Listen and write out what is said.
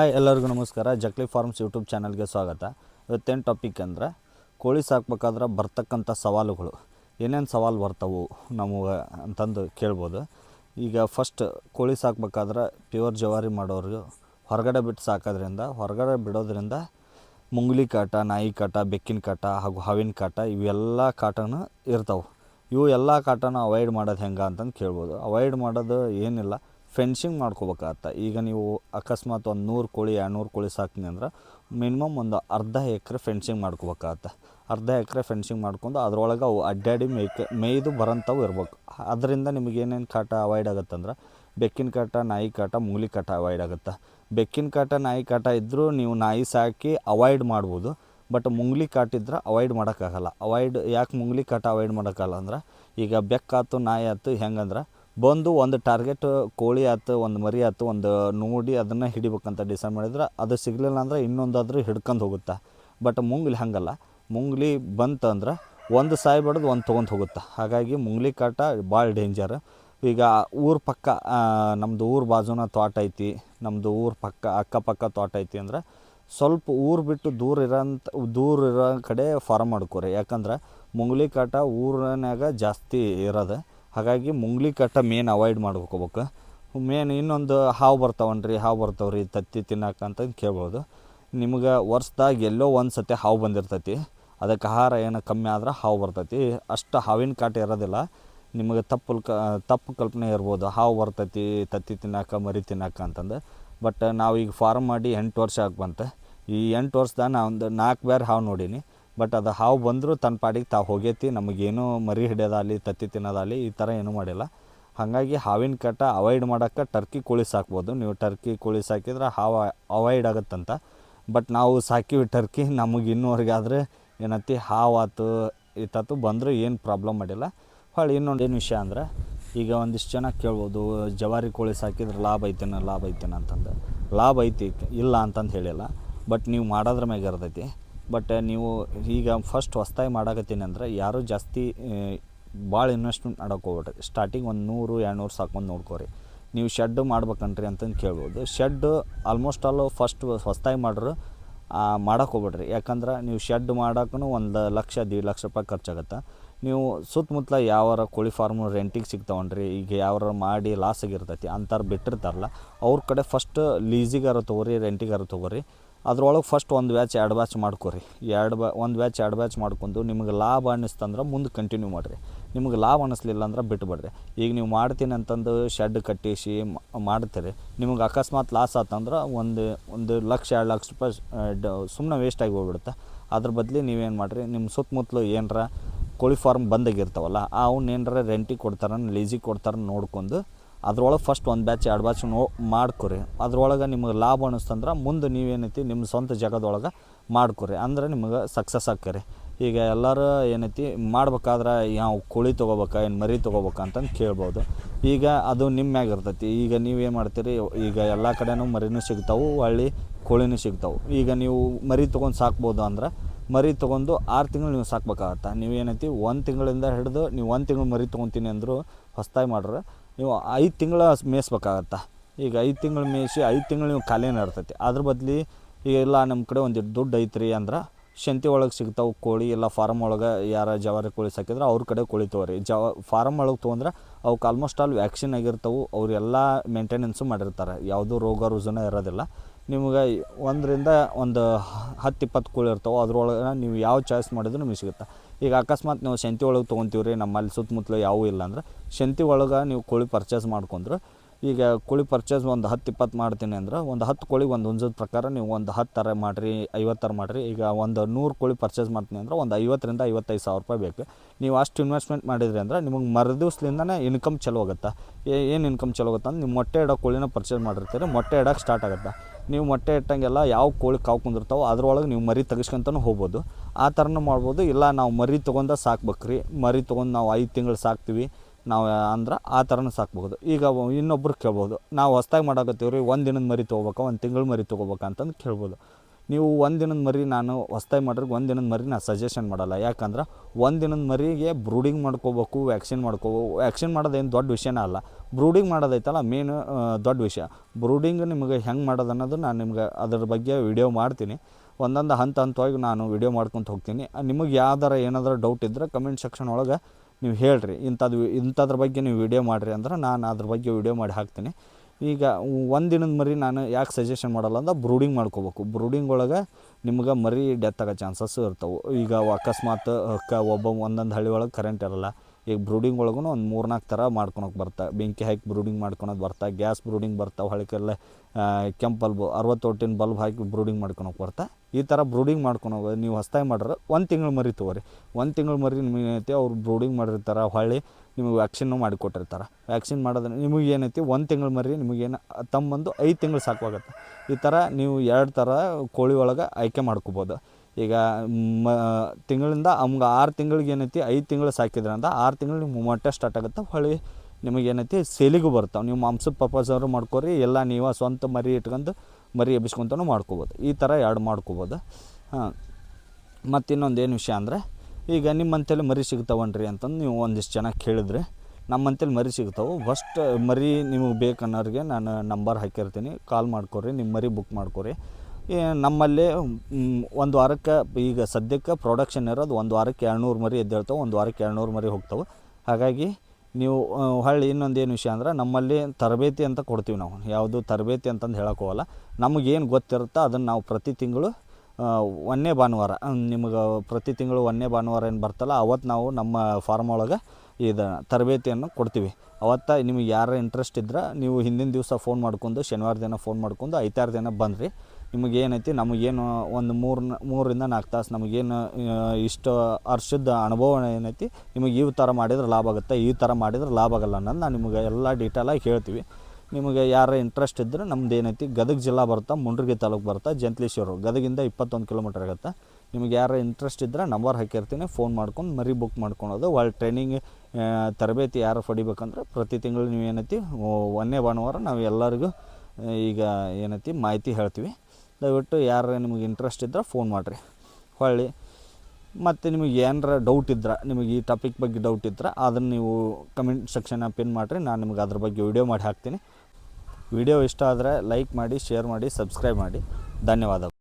Hi ಎಲ್ಲರಿಗೂ ನಮಸ್ಕಾರ. Jakli forms YouTube ಚಾನಲ್ಗೆ ಸ್ವಾಗತ. ಇವತ್ತೇನು ಟಾಪಿಕ್ ಅಂದರೆ ಕೋಳಿ ಸಾಕ್ಬೇಕಾದ್ರೆ ಬರ್ತಕ್ಕಂಥ ಸವಾಲುಗಳು. ಏನೇನು ಸವಾಲು ಬರ್ತವು ನಮಗೆ ಅಂತಂದು ಕೇಳ್ಬೋದು. ಈಗ ಫಸ್ಟ್ ಕೋಳಿ ಸಾಕ್ಬೇಕಾದ್ರೆ ಪ್ಯೂರ್ ಜವಾರಿ ಮಾಡೋರು ಹೊರಗಡೆ ಬಿಟ್ಟು ಸಾಕೋದ್ರಿಂದ, ಹೊರಗಡೆ ಬಿಡೋದ್ರಿಂದ ಮುಂಗುಲಿ ಕಾಟ, ನಾಯಿ ಕಾಟ, ಬೆಕ್ಕಿನ ಕಾಟ ಹಾಗೂ ಹಾವಿನ ಕಾಟ ಇವೆಲ್ಲ ಕಾಟನೂ ಇರ್ತವೆ. ಇವು ಎಲ್ಲ ಕಾಟನ ಅವಾಯ್ಡ್ ಮಾಡೋದು ಹೆಂಗೆ ಅಂತಂದು ಕೇಳ್ಬೋದು. ಅವಾಯ್ಡ್ ಮಾಡೋದು ಏನಿಲ್ಲ. ಫೆನ್ಸಿಂಗ್ ಮಾಡ್ಕೋಬೇಕಾಗತ್ತೆ. ಈಗ ನೀವು ಅಕಸ್ಮಾತ್ ಒಂದು ನೂರು ಕೋಳಿ, ಎರಡುನೂರು ಕೋಳಿ ಸಾಕ್ತೀನಿ ಅಂದ್ರೆ ಮಿನಿಮಮ್ ಒಂದು ಅರ್ಧ ಎಕರೆ ಫೆನ್ಸಿಂಗ್ ಮಾಡ್ಕೋಬೇಕಾಗತ್ತೆ. ಅರ್ಧ ಎಕರೆ ಫೆನ್ಸಿಂಗ್ ಮಾಡ್ಕೊಂಡು ಅದರೊಳಗೆ ಅವು ಅಡ್ಡಾಡಿ ಮೇಯ್ಕೆ, ಮೇಯ್ದು ಬರೋಂಥವು ಇರ್ಬೇಕು. ಅದರಿಂದ ನಿಮಗೆ ಏನೇನು ಕಾಟ ಅವಾಯ್ಡ್ ಆಗುತ್ತಂದ್ರೆ ಬೆಕ್ಕಿನ ಕಾಟ, ನಾಯಿ ಕಾಟ ಮುಂಗ್ಲಿ ಕಾಟ ಅವಾಯ್ಡ್ ಆಗುತ್ತೆ. ಬೆಕ್ಕಿನ ಕಾಟ, ನಾಯಿ ಕಾಟ ಇದ್ದರೂ ನೀವು ನಾಯಿ ಸಾಕಿ ಅವಾಯ್ಡ್ ಮಾಡ್ಬೋದು. ಬಟ್ ಮುಂಗ್ಲಿ ಕಾಟಿದ್ರೆ ಅವಾಯ್ಡ್ ಮಾಡೋಕ್ಕಾಗಲ್ಲ. ಅವಾಯ್ಡ್ ಯಾಕೆ ಮುಂಗ್ಲಿ ಕಾಟ ಅವಾಯ್ಡ್ ಮಾಡೋಕ್ಕಾಗಲ್ಲ ಅಂದ್ರೆ ಈಗ ಬೆಕ್ಕಾತು, ನಾಯಿ ಆಯ್ತು ಹೆಂಗಂದ್ರೆ ಬಂದು ಒಂದು ಟಾರ್ಗೆಟ್ ಕೋಳಿ ಆಯ್ತು, ಒಂದು ಮರಿ ಆಯ್ತು, ಒಂದು ನೋಡಿ ಅದನ್ನು ಹಿಡಿಬೇಕಂತ ಡಿಸೈಡ್ ಮಾಡಿದ್ರೆ ಅದು ಸಿಗಲಿಲ್ಲ ಅಂದ್ರೆ ಇನ್ನೊಂದಾದರೂ ಹಿಡ್ಕೊಂಡು ಹೋಗುತ್ತೆ. ಬಟ್ ಮುಂಗ್ಲಿ ಹಾಗಲ್ಲ. ಮುಂಗ್ಲಿ ಬಂತಂದ್ರೆ ಒಂದು ಸಾಯಿ ಬಡ್ದು ಒಂದು ತೊಗೊಂಡು ಹೋಗುತ್ತೆ. ಹಾಗಾಗಿ ಮುಂಗ್ಲಿ ಕಾಟ ಭಾಳ ಡೇಂಜರ್ ಈಗ ಊರ ಪಕ್ಕ ನಮ್ಮದು ಊರ ಬಾಜುನ ತೋಟ ಐತಿ ನಮ್ಮದು ಊರ ಪಕ್ಕ, ಅಕ್ಕಪಕ್ಕ ತೋಟ ಐತಿ ಅಂದ್ರೆ ಸ್ವಲ್ಪ ಊರು ಬಿಟ್ಟು ದೂರ ಇರೋಂಥ ದೂರ ಇರೋ ಕಡೆ ಫಾರ್ಮ್ ಮಾಡ್ಕೋರಿ. ಯಾಕಂದ್ರೆ ಮುಂಗ್ಲಿ ಕಾಟ ಊರಿನಾಗ ಜಾಸ್ತಿ ಇರೋದು. ಹಾಗಾಗಿ ಮುಂಗ್ಲಿ ಕಟ್ಟ ಮೇನ್ ಅವಾಯ್ಡ್ ಮಾಡ್ಕೋಬೇಕು. ಮೇನ್ ಇನ್ನೊಂದು ಹಾವು ಬರ್ತಾವನ್ರಿ, ಹಾವು ಬರ್ತಾವ್ರಿ, ತತ್ತಿ ತಿನ್ನಕ್ಕೆ ಅಂತಂದು ಕೇಳ್ಬೋದು. ನಿಮ್ಗೆ ವರ್ಷದಾಗ ಎಲ್ಲೋ ಒಂದು ಸತಿ ಹಾವು ಬಂದಿರ್ತೈತಿ. ಅದಕ್ಕೆ ಆಹಾರ ಏನು ಕಮ್ಮಿ ಆದ್ರೆ ಹಾವು ಬರ್ತೈತಿ. ಅಷ್ಟು ಹಾವಿನ ಕಾಟ ಇರೋದಿಲ್ಲ. ನಿಮಗೆ ತಪ್ಪು ತಪ್ಪು ಕಲ್ಪನೆ ಇರ್ಬೋದು. ಹಾವು ಬರ್ತೈತಿ, ತತ್ತಿ ತಿನ್ನಕ್ಕೆ ಮರಿ ತಿನ್ನಕ್ಕೆ ಅಂತಂದು. ಬಟ್ ನಾವು ಈಗ ಫಾರ್ಮ್ ಮಾಡಿ ಎಂಟು ವರ್ಷ ಆಗಿ ಬಂತು. ಈ ಎಂಟು ವರ್ಷದಾಗ ನಾ ಒಂದು ನಾಲ್ಕು ಬೇರೆ ಹಾವು ನೋಡೀನಿ. ಬಟ್ ಅದು ಹಾವು ಬಂದರೂ ತನ್ನ ಪಾಡಿಗೆ ತಾವು ಹೋಗೈತಿ, ನಮಗೇನು ಮರಿ ಹಿಡಿಯೋದಾಗಲಿ, ತತ್ತಿ ತಿನ್ನೋದಾಗಲಿ ಈ ಥರ ಏನೂ ಮಾಡಿಲ್ಲ. ಹಾಗಾಗಿ ಹಾವಿನ ಕಟ್ಟ ಅವಾಯ್ಡ್ ಮಾಡೋಕ್ಕೆ ಟರ್ಕಿ ಕೋಳಿ ಸಾಕ್ಬೋದು. ನೀವು ಟರ್ಕಿ ಕೋಳಿ ಸಾಕಿದ್ರೆ ಹಾವು ಅವಾಯ್ಡ್ ಆಗುತ್ತಂತ. ಬಟ್ ನಾವು ಸಾಕಿವಿ ಟರ್ಕಿ, ನಮಗೆ ಇನ್ನೂವರೆಗೆ ಆದರೆ ಏನತ್ತಿ ಹಾವು ಆತು, ಇತ್ತಾತು ಬಂದರೂ ಏನು ಪ್ರಾಬ್ಲಮ್ ಮಾಡಿಲ್ಲ. ಹೊಳ್ಳಿ ಇನ್ನೊಂದು ಏನು ವಿಷಯ ಅಂದ್ರೆ, ಈಗ ಒಂದಿಷ್ಟು ಜನ ಕೇಳ್ಬೋದು, ಜವಾರಿ ಕೋಳಿ ಸಾಕಿದ್ರೆ ಲಾಭ ಐತೇನ ಲಾಭ ಐತೇನ ಅಂತಂದು. ಲಾಭ ಐತಿ, ಇಲ್ಲ ಅಂತಂದು ಹೇಳಿಲ್ಲ. ಬಟ್ ನೀವು ಮಾಡೋದ್ರ ಮ್ಯಾಗೆ ಇರ್ತೈತಿ. ಬಟ್ ನೀವು ಈಗ ಫಸ್ಟ್ ಹೊಸ್ತಾಗಿ ಮಾಡಾಕತ್ತೀನಿ ಅಂದ್ರೆ ಯಾರೂ ಜಾಸ್ತಿ ಭಾಳ ಇನ್ವೆಸ್ಟ್ಮೆಂಟ್ ಮಾಡೋಕೆ ಹೋಗ್ಬೇಡ್ರಿ. ಸ್ಟಾರ್ಟಿಂಗ್ ಒಂದು ನೂರು, ಎರಡುನೂರು ಸಾಕೊಂಡು ನೋಡ್ಕೋರಿ. ನೀವು ಶೆಡ್ ಮಾಡ್ಬೇಕನ್ರಿ ಅಂತಂದು ಕೇಳ್ಬೋದು. ಶೆಡ್ ಆಲ್ಮೋಸ್ಟ್ ಆಲ್ ಫಸ್ಟ್ ಹೊಸ್ತಾಗಿ ಮಾಡ್ರು ಮಾಡೋಕೆ ಹೋಗ್ಬೇಡ್ರಿ. ಯಾಕಂದ್ರೆ ನೀವು ಶೆಡ್ ಮಾಡೋಕ್ಕೂ ಒಂದು ಲಕ್ಷ, ದೀಡ್ ಲಕ್ಷ ರೂಪಾಯಿ ಖರ್ಚಾಗತ್ತೆ. ನೀವು ಸುತ್ತಮುತ್ತಲ ಯಾವಾರ ಕೋಳಿ ಫಾರ್ಮ್ ರೆಂಟಿಗೆ ಸಿಗ್ತಾವನ್ರಿ, ಈಗ ಯಾವಾರ ಮಾಡಿ ಲಾಸ್ ಆಗಿರ್ತೈತಿ ಅಂಥವ್ರು ಬಿಟ್ಟಿರ್ತಾರಲ್ಲ, ಅವ್ರ ಕಡೆ ಫಸ್ಟ್ ಲೀಸಿಗಾರ ತೊಗೋರಿ ರೆಂಟಿಗಾರ ತೊಗೋರಿ. ಅದ್ರೊಳಗೆ ಫಸ್ಟ್ ಒಂದು ಬ್ಯಾಚ್ ಎರಡು ಬ್ಯಾಚ್ ಮಾಡ್ಕೊರಿ. ಎರಡು ಬ್ಯಾ ಒಂದು ಬ್ಯಾಚ್ ಎರಡು ಬ್ಯಾಚ್ ಮಾಡ್ಕೊಂಡು ನಿಮಗೆ ಲಾಭ ಅನ್ನಿಸ್ತಂದ್ರೆ ಮುಂದೆ ಕಂಟಿನ್ಯೂ ಮಾಡಿರಿ. ನಿಮಗೆ ಲಾಭ ಅನ್ನಿಸ್ಲಿಲ್ಲ ಅಂದ್ರೆ ಬಿಟ್ಬಿಡ್ರಿ. ಈಗ ನೀವು ಮಾಡ್ತೀನಿ ಅಂತಂದು ಶೆಡ್ ಕಟ್ಟಿಸಿ ಮಾಡ್ತೀರಿ. ನಿಮಗೆ ಅಕಸ್ಮಾತ್ ಲಾಸ್ ಆತಂದ್ರೆ ಒಂದು ಒಂದು ಲಕ್ಷ, ಎರಡು ಲಕ್ಷ ರೂಪಾಯಿ ಸುಮ್ಮನೆ ವೇಸ್ಟ್ ಆಗಿ ಹೋಗ್ಬಿಡುತ್ತೆ. ಅದ್ರ ಬದಲಿ ನೀವೇನು ಮಾಡಿರಿ ನಿಮ್ಮ ಸುತ್ತಮುತ್ತಲು ಏನಾರ ಕೋಳಿ ಫಾರ್ಮ್ ಬಂದಾಗಿರ್ತಾವಲ್ಲ ಅವ್ನ ಏನಾರ ರೆಂಟಿಗೆ ಕೊಡ್ತಾರ ಲೀಸಿಗೆ ಕೊಡ್ತಾರ ನೋಡ್ಕೊಂಡು ಅದ್ರೊಳಗೆ ಫಸ್ಟ್ ಒಂದು ಬ್ಯಾಚ್ ಎರಡು ಬ್ಯಾಚ್ ನೋ ಮಾಡ್ಕೊರಿ. ಅದ್ರೊಳಗೆ ನಿಮಗೆ ಲಾಭ ಅನ್ನಿಸ್ತಂದ್ರೆ ಮುಂದೆ ನೀವೇನೈತಿ ನಿಮ್ಮ ಸ್ವಂತ ಜಾಗದೊಳಗೆ ಮಾಡ್ಕೊರಿ. ಅಂದ್ರೆ ನಿಮಗೆ ಸಕ್ಸಸ್ ಆಕ್ಕರಿ ಈಗ ಎಲ್ಲರೂ ಏನೈತಿ ಮಾಡ್ಬೇಕಾದ್ರೆ ಯಾವ ಕೋಳಿ ತೊಗೋಬೇಕಾ, ಏನು ಮರಿ ತೊಗೋಬೇಕಾ ಅಂತಂದು ಕೇಳ್ಬೋದು. ಈಗ ಅದು ನಿಮ್ಮ ಮ್ಯಾಗ ಇರ್ತೈತಿ. ಈಗ ನೀವೇನು ಮಾಡ್ತೀರಿ, ಈಗ ಎಲ್ಲ ಕಡೆನೂ ಮರಿನೂ ಸಿಗ್ತಾವೆ, ಹಳ್ಳಿ ಕೋಳಿನೂ ಸಿಗ್ತಾವೆ. ಈಗ ನೀವು ಮರಿ ತೊಗೊಂಡು ಸಾಕ್ಬೋದು ಅಂದ್ರೆ ಮರಿ ತೊಗೊಂಡು ಆರು ತಿಂಗಳು ನೀವು ಸಾಕ್ಬೇಕಾಗತ್ತೆ. ನೀವು ಏನೈತಿ ಒಂದು ತಿಂಗಳಿಂದ ಹಿಡಿದು ನೀವು ಒಂದು ತಿಂಗಳು ಮರಿ ತೊಗೊತೀನಿ ಅಂದರು ಹೊಸ್ತಾಗಿ ಮಾಡ್ರೆ. ನೀವು ಐದು ತಿಂಗಳ ಮೇಯಿಸ್ಬೇಕಾಗತ್ತೆ? ಈಗ ಐದು ತಿಂಗಳು ಮೇಯಿಸಿ ಐದು ತಿಂಗಳು ನೀವು ಖಾಲಿನೇ ನಡ್ತೈತಿ. ಅದ್ರ ಬದಲಿ ಈಗ ಇಲ್ಲ ನಮ್ಮ ಕಡೆ ಒಂದು ದುಡ್ಡು ಐತ್ರಿ ಅಂದ್ರೆ ಶಂತಿ ಒಳಗೆ ಸಿಗ್ತಾವೆ ಕೋಳಿ ಇಲ್ಲ ಫಾರಮ್ ಒಳಗೆ ಯಾರ ಜವಾರಿ ಕೋಳಿ ಸಾಕಿದ್ರೆ ಅವ್ರ ಕಡೆ ಕೋಳಿ ರೀ ಜವ ಫಾರಮ್ ಒಳಗೆ ತೊಗೊಂಡ್ರೆ ಅವಕ್ಕೆ ಆಲ್ಮೋಸ್ಟ್ ಆಲ್ ವ್ಯಾಕ್ಸಿನ್ ಆಗಿರ್ತವೆ ಅವರೆಲ್ಲ ಮೇಂಟೆನೆನ್ಸು ಮಾಡಿರ್ತಾರೆ. ಯಾವುದೂ ರೋಗ ರುಜಿನ ಇರೋದಿಲ್ಲ. ನಿಮ್ಗೆ ಒಂದರಿಂದ ಒಂದು ಹತ್ತು ಇಪ್ಪತ್ತು ಕೋಳಿ ಇರ್ತಾವೆ, ಅದ್ರೊಳಗೆ ನೀವು ಯಾವ ಚಾಯ್ಸ್ ಮಾಡಿದ್ರು ನಿಮಗೆ ಸಿಗುತ್ತೆ. ಈಗ ಅಕಸ್ಮಾತ್ ನೀವು ಶಂತಿ ಒಳಗೆ ತೊಗೊತೀವಿ ರೀ ನಮ್ಮಲ್ಲಿ ಸುತ್ತಮುತ್ತಲು ಯಾವೂ ಇಲ್ಲ ಅಂದ್ರೆ ಶಂತಿ ಒಳಗೆ ನೀವು ಕೋಳಿ ಪರ್ಚೇಸ್ ಮಾಡ್ಕೊಂಡ್ರೆ, ಈಗ ಕೋಳಿ ಪರ್ಚೇಸ್ ಒಂದು ಹತ್ತು ಇಪ್ಪತ್ತು ಮಾಡ್ತೀನಿ ಅಂದ್ರೆ, ಒಂದು ಹತ್ತು ಕೋಳಿ ಒಂದು ಹುಂಜದ ಪ್ರಕಾರ ನೀವು ಒಂದು ಹತ್ತು ಥರ ಮಾಡಿರಿ, ಐವತ್ತು ಥರ ಮಾಡಿರಿ. ಈಗ ಒಂದು ನೂರು ಕೋಳಿ ಪರ್ಚೇಸ್ ಮಾಡ್ತೀನಿ ಅಂದ್ರೆ ಒಂದು ಐವತ್ತರಿಂದ ಐವತ್ತೈದು ಸಾವಿರ ರೂಪಾಯಿ ಬೇಕು. ನೀವು ಅಷ್ಟು ಇನ್ವೆಸ್ಟ್ಮೆಂಟ್ ಮಾಡಿದ್ರಿ ಅಂದ್ರೆ ನಿಮಗೆ ಮರುದಿವ್ಸಲಿಂದನೇ ಇನ್ಕಮ್ ಚಲೋ ಆಗುತ್ತೆ? ಏನು ಇನ್ಕಮ್ ಚಲೋ ಆಗುತ್ತೆ? ಅಂದ್ರೆ ನೀವು ಮೊಟ್ಟೆ ಇಡೋ ಕೋಳಿನ ಪರ್ಚೇಸ್ ಮಾಡಿರ್ತೀರಿ, ಮೊಟ್ಟೆ ಇಡೋಕೆ ಸ್ಟಾರ್ಟ್ ಆಗುತ್ತೆ? ನೀವು ಮೊಟ್ಟೆ ಇಟ್ಟಂಗೆಲ್ಲ ಯಾವ ಕೋಳಿ ಕಾವು ಕುಂದಿರ್ತಾವೆ ಅದ್ರೊಳಗೆ ನೀವು ಮರಿ ತೆಗಿಸ್ಕೊಂತನೂ ಹೋಗ್ಬೋದು. ಆ ಥರನೂ ಮಾಡ್ಬೋದು. ಇಲ್ಲ, ನಾವು ಮರಿ ತೊಗೊಂಡ ಸಾಕ್ಬೇಕ್ರಿ. ಮರಿ ತೊಗೊಂಡು ನಾವು ಐದು ತಿಂಗಳು ಸಾಕ್ತೀವಿ. ನಾವು, ಅಂದ್ರೆ ಆ ಥರನೂ ಸಾಕ್ಬೋದು. ಈಗ ಇನ್ನೊಬ್ರು ಕೇಳ್ಬೋದು, ನಾವು ಹೊಸ್ದಾಗಿ ಮಾಡಾಕತ್ತೀವಿ ರೀ ಒಂದು ದಿನದ ಮರಿ ತೊಗೋಬೇಕಾ, ಒಂದು ತಿಂಗಳು ಮರಿ ತೊಗೋಬೇಕಾ ಅಂತಂದು ಕೇಳ್ಬೋದು. ನೀವು ಒಂದು ದಿನದ ಮರಿ ನಾನು ಹೊಸ್ದಾಗಿ ಮಾಡ್ರಿಗೆ ದಿನದ ಮರಿ ನಾನು ಸಜೆಷನ್ ಮಾಡಲ್ಲ. ಯಾಕಂದ್ರೆ ಒಂದು ದಿನದ ಮರಿಗೆ ಬ್ರೂಡಿಂಗ್ ಮಾಡ್ಕೋಬೇಕು, ವ್ಯಾಕ್ಸಿನ್ ಮಾಡ್ಕೋಬೇಕು. ವ್ಯಾಕ್ಸಿನ್ ಮಾಡೋದೇನು ದೊಡ್ಡ ವಿಷಯನೇ ಅಲ್ಲ. ಬ್ರೂಡಿಂಗ್ ಮಾಡೋದೈತಲ್ಲ, ಮೇನ್ ದೊಡ್ಡ ವಿಷಯ. ಬ್ರೂಡಿಂಗ್ ನಿಮಗೆ ಹೆಂಗೆ ಮಾಡೋದು ಅನ್ನೋದು ನಾನು ನಿಮ್ಗೆ ಅದ್ರ ಬಗ್ಗೆ ವಿಡಿಯೋ ಮಾಡ್ತೀನಿ. ಒಂದೊಂದು ಹಂತ ಹಂತವಾಗಿ ನಾನು ವಿಡಿಯೋ ಮಾಡ್ಕೊತ ಹೋಗ್ತೀನಿ. ನಿಮಗೆ ಯಾವ್ದಾರ ಏನಾದರೂ ಡೌಟ್ ಇದ್ದರೆ ಕಮೆಂಟ್ ಸೆಕ್ಷನ್ ಒಳಗೆ ನೀವು ಹೇಳ್ರಿ. ಇಂಥದ್ದು ಇಂಥದ್ರ ಬಗ್ಗೆ ನೀವು ವಿಡಿಯೋ ಮಾಡಿರಿ ಅಂದ್ರೆ ನಾನು ಅದ್ರ ಬಗ್ಗೆ ವಿಡಿಯೋ ಮಾಡಿ ಹಾಕ್ತೀನಿ. ಈಗ ಒಂದಿನದ ಮರಿ ನಾನು ಯಾಕೆ ಸಜೆಷನ್ ಮಾಡಲ್ಲ ಅಂದ್ರೆ ಬ್ರೂಡಿಂಗ್ ಮಾಡ್ಕೋಬೇಕು. ಬ್ರೂಡಿಂಗ್ ಒಳಗೆ ನಿಮ್ಗೆ ಮರಿ ಡೆತ್ ಆಗೋ ಚಾನ್ಸಸ್ ಇರ್ತವೆ. ಈಗ ಅಕಸ್ಮಾತ್ ಕ, ಒಬ್ಬ ಒಂದೊಂದು ಹಳ್ಳಿ ಒಳಗೆ ಕರೆಂಟ್ ಇರಲ್ಲ. ಈಗ ಬ್ರೂಡಿಂಗ್ ಒಳಗೂ ಒಂದು ಮೂರ್ನಾಲ್ಕು ಥರ ಮಾಡ್ಕೊಳಕ್ಕೆ ಬರ್ತಾ. ಬೆಂಕಿ ಹಾಕಿ ಬ್ರೂಡಿಂಗ್ ಮಾಡ್ಕೊಳೋದು ಬರ್ತಾ. ಗ್ಯಾಸ್ ಬ್ರೂಡಿಂಗ್ ಬರ್ತಾವೆ, ಹೊಳಕೆಲ್ಲ ಕೆಂಪು ಬಲ್ಬು, ಅರವತ್ತು ಒಟ್ಟಿನ ಬಲ್ಬ್ ಹಾಕಿ ಬ್ರೂಡಿಂಗ್ ಮಾಡ್ಕೊಳಕ್ಕೆ ಬರ್ತಾ. ಈ ಥರ ಬ್ರೂಡಿಂಗ್ ಹೋಗೋದು ನೀವು ಹೊಸ್ದಾಗಿ ಮಾಡ್ರೆ ಒಂದು ತಿಂಗಳು ಮರಿ ತೊಗೊರಿ. ಒಂದು ತಿಂಗಳು ಮರಿ ನಿಮಗೆ ಏನೈತಿ ಅವ್ರು ಬ್ರೂಡಿಂಗ್ ಮಾಡಿರ್ತಾರೆ, ಹೊಳ್ಳಿ ನಿಮಗೆ ವ್ಯಾಕ್ಸಿನ್ನು ಮಾಡಿಕೊಟ್ಟಿರ್ತಾರೆ. ವ್ಯಾಕ್ಸಿನ್ ಮಾಡೋದ್ರೆ ನಿಮಗೆ ಏನೈತಿ ಒಂದು ತಿಂಗಳು ಮರಿ ನಿಮಗೇನು ತಮ್ಮಂದು ಐದು ತಿಂಗಳು ಸಾಕಾಗತ್ತೆ ಈ ಥರ ನೀವು ಎರಡು ಥರ ಕೋಳಿ ಒಳಗೆ ಆಯ್ಕೆ ಮಾಡ್ಕೋಬೋದು. ಈಗ ಮ, ತಿಂಗಳಿಂದ ಅಮ್ಗೆ ಆರು ತಿಂಗಳಿಗೆ ಏನೈತಿ, ಐದು ತಿಂಗಳು ಸಾಕಿದ್ರೆ ಅಂತ ಆರು ತಿಂಗಳು ನಿಮ್ಮ ಮೊಟ್ಟೆ ಸ್ಟಾರ್ಟ್ ಆಗುತ್ತೆ. ಹೊಳ್ಳಿ ನಿಮಗೆ ಏನೈತಿ, ಸೇಲಿಗೂ ಬರ್ತಾವೆ. ನೀವು ಮಾಂಸದ ಪರ್ಪಸ್ ಅವ್ರು ಮಾಡ್ಕೊರಿ, ಎಲ್ಲ ನೀವು ಸ್ವಂತ ಮರಿ ಇಟ್ಕೊಂಡು ಮರಿ ಎಬ್ಬಿಸ್ಕೊಂತನೂ ಮಾಡ್ಕೋಬೋದು. ಈ ಥರ ಎರಡು ಮಾಡ್ಕೋಬೋದು. ಹಾಂ. ಮತ್ತು ಇನ್ನೊಂದು ಏನು ವಿಷಯ ಅಂದರೆ, ಈಗ ನಿಮ್ಮಂತೇಲಿ ಮರಿ ಸಿಗ್ತಾವನ್ರಿ ಅಂತಂದು ನೀವು ಒಂದಿಷ್ಟು ಜನ ಕೇಳಿದ್ರೆ. ನಮ್ಮಂತೇಲಿ ಮರಿ ಸಿಗ್ತಾವೆ. ಫಸ್ಟ್ ಮರಿ ನಿಮಗೆ ಬೇಕನ್ನೋರಿಗೆ ನಾನು ನಂಬರ್ ಹಾಕಿರ್ತೀನಿ. ಕಾಲ್ ಮಾಡ್ಕೊರಿ ನಿಮ್ಮ ಮರಿ ಬುಕ್ ಮಾಡ್ಕೊರಿ. ನಮ್ಮಲ್ಲಿ ಒಂದು ವಾರಕ್ಕೆ, ಈಗ ಸದ್ಯಕ್ಕೆ ಪ್ರೊಡಕ್ಷನ್ ಇರೋದು ಒಂದು ವಾರಕ್ಕೆ ಎರಡುನೂರು ಮರಿ ಎದ್ದೇಳ್ತಾವೆ, ಒಂದು ವಾರಕ್ಕೆ ಎರಡುನೂರು ಮರಿ ಹೋಗ್ತಾವೆ. ಹಾಗಾಗಿ ನೀವು ಹೊಳ್ಳಿ ಇನ್ನೊಂದು ಏನು ವಿಷಯ ಅಂದ್ರೆ ನಮ್ಮಲ್ಲಿ ತರಬೇತಿ ಅಂತ ಕೊಡ್ತೀವಿ ನಾವು. ಯಾವುದು ತರಬೇತಿ ಅಂತಂದು ಹೇಳಕ್ಕೆ ಹೋಗಲ್ಲ. ನಮಗೇನು ಗೊತ್ತಿರುತ್ತೋ ಅದನ್ನು ನಾವು ಪ್ರತಿ ತಿಂಗಳು ಒಂದೇ ಭಾನುವಾರ ನಿಮಗೆ ಪ್ರತಿ ತಿಂಗಳು ಒಂದೇ ಭಾನುವಾರ ಏನು ಬರ್ತಲ್ಲ, ಅವತ್ತು ನಾವು ನಮ್ಮ ಫಾರ್ಮ್ ಒಳಗೆ ಇದು ತರಬೇತಿಯನ್ನು ಕೊಡ್ತೀವಿ. ಅವತ್ತು ನಿಮಗೆ ಯಾರ ಇಂಟ್ರೆಸ್ಟ್ ಇದ್ರೆ ನೀವು ಹಿಂದಿನ ದಿವಸ ಫೋನ್ ಮಾಡ್ಕೊಂಡು, ಶನಿವಾರ ದಿನ ಫೋನ್ ಮಾಡ್ಕೊಂಡು, ಐತಾರು ದಿನ ಬಂದ್ರಿ. ನಿಮಗೆ ಏನೈತಿ ನಮಗೇನು ಒಂದು ಮೂರು ಮೂರರಿಂದ ನಾಲ್ಕು ತಾಸು ನಮಗೇನು ಇಷ್ಟು ವರ್ಷದ ಅನುಭವ ಏನೈತಿ? ನಿಮಗೆ ಈ ಥರ ಮಾಡಿದ್ರೆ ಲಾಭ ಆಗುತ್ತೆ, ಈ ಥರ ಮಾಡಿದ್ರೆ ಲಾಭ ಆಗಲ್ಲ ಅನ್ನೋದು ನಾನು ನಿಮಗೆ ಎಲ್ಲ ಡೀಟೇಲಾಗಿ ಹೇಳ್ತೀವಿ. ನಿಮಗೆ ಯಾರ ಇಂಟ್ರೆಸ್ಟ್ ಇದ್ದರೆ ನಮ್ದು ಏನೈತಿ? ಗದಗ ಜಿಲ್ಲಾ ಬರುತ್ತೆ, ಮುಂಡ್ರಿಗೆ ತಾಲೂಕು ಬರ್ತಾ ಜಂತ್ಲೇಶ್ವರ ಗದಗಿಂದ ಇಪ್ಪತ್ತೊಂದು ಕಿಲೋಮೀಟರ್ ಆಗುತ್ತೆ. ನಿಮಗೆ ಯಾರ ಇಂಟ್ರೆಸ್ಟ್ ಇದ್ದರೆ ನಂಬರ್ ಹಾಕಿರ್ತೀನಿ ಫೋನ್ ಮಾಡ್ಕೊಂಡು ಮರಿ ಬುಕ್ ಮಾಡ್ಕೊಳೋದು. ಒಳ್ಳೆ ಟ್ರೈನಿಂಗ್ ತರಬೇತಿ ಯಾರು ಪಡಿಬೇಕಂದ್ರೆ ಪ್ರತಿ ತಿಂಗಳು ನೀವು ಏನೈತಿ ಒಂದನೇ ಭಾನುವಾರ ನಾವು ಎಲ್ಲರಿಗೂ ಈಗ ಏನೈತಿ ಮಾಹಿತಿ ಹೇಳ್ತೀವಿ. ದಯವಿಟ್ಟು ಯಾರು ನಿಮಗೆ ಇಂಟ್ರೆಸ್ಟ್ ಇದ್ದರೆ ಫೋನ್ ಮಾಡಿರಿ. ಹೊಳ್ಳಿ. ಮತ್ತು ನಿಮಗೆ ಏನಾರ ಡೌಟ್ ಇದ್ರೆ, ನಿಮಗೆ ಈ ಟಾಪಿಕ್ ಬಗ್ಗೆ ಡೌಟ್ ಇದ್ರೆ, ಅದನ್ನು ನೀವು ಕಮೆಂಟ್ ಸೆಕ್ಷನ್ ಪಿನ್ ಮಾಡಿರಿ, ನಾನು ನಿಮ್ಗೆ ಅದ್ರ ಬಗ್ಗೆ ವಿಡಿಯೋ ಮಾಡಿ ಹಾಕ್ತೀನಿ. ವಿಡಿಯೋ ಇಷ್ಟ ಆದರೆ ಲೈಕ್ ಮಾಡಿ ಶೇರ್ ಮಾಡಿ ಸಬ್ಸ್ಕ್ರೈಬ್ ಮಾಡಿ. ಧನ್ಯವಾದ